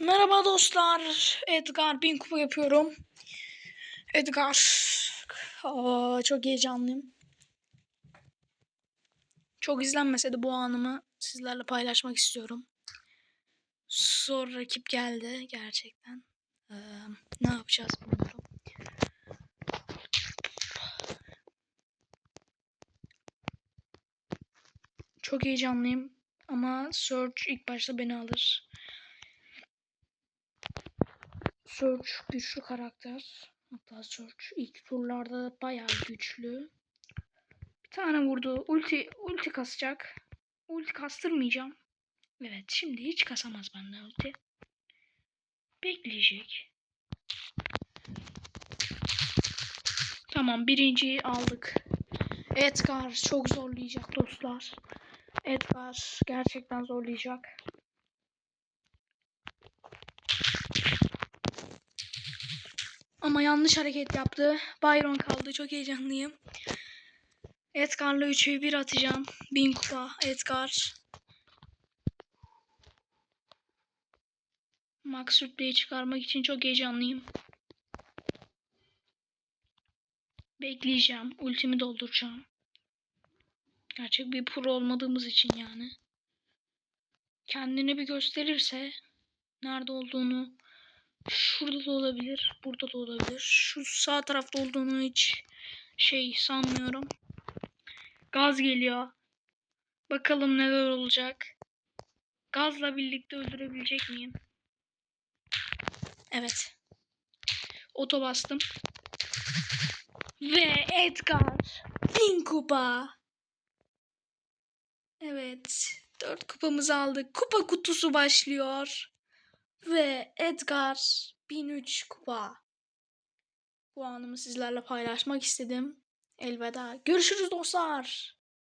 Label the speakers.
Speaker 1: Merhaba dostlar. Edgar bin kupa yapıyorum. Edgar. Aa, çok heyecanlıyım. Çok izlenmese de bu anımı sizlerle paylaşmak istiyorum. Zor rakip geldi gerçekten. Ee, ne yapacağız bilmiyorum. Çok heyecanlıyım. Ama Search ilk başta beni alır. Search güçlü karakter. Hatta Search ilk turlarda bayağı güçlü. Bir tane vurdu. Ulti ulti kasacak. Ulti kastırmayacağım. Evet şimdi hiç kasamaz benden ulti. Bekleyecek. Tamam birinciyi aldık. Edgar çok zorlayacak dostlar. Edgar gerçekten zorlayacak. Ama yanlış hareket yaptı. Byron kaldı. Çok heyecanlıyım. Edgar'la 3'ü 1 atacağım. 1000 kupa. Edgar. Max Sürtle'yi çıkarmak için çok heyecanlıyım. Bekleyeceğim. Ultimi dolduracağım. Gerçek bir pro olmadığımız için yani. Kendini bir gösterirse nerede olduğunu şurada da olabilir, burada da olabilir. Şu sağ tarafta olduğunu hiç şey sanmıyorum. Gaz geliyor. Bakalım neler olacak. Gazla birlikte öldürebilecek miyim? Evet. Oto bastım. Ve Edgar. Bin kupa. Evet. Dört kupamızı aldık. Kupa kutusu başlıyor. Ve Edgar 1003 kupa. Bu anımı sizlerle paylaşmak istedim. Elveda. Görüşürüz dostlar.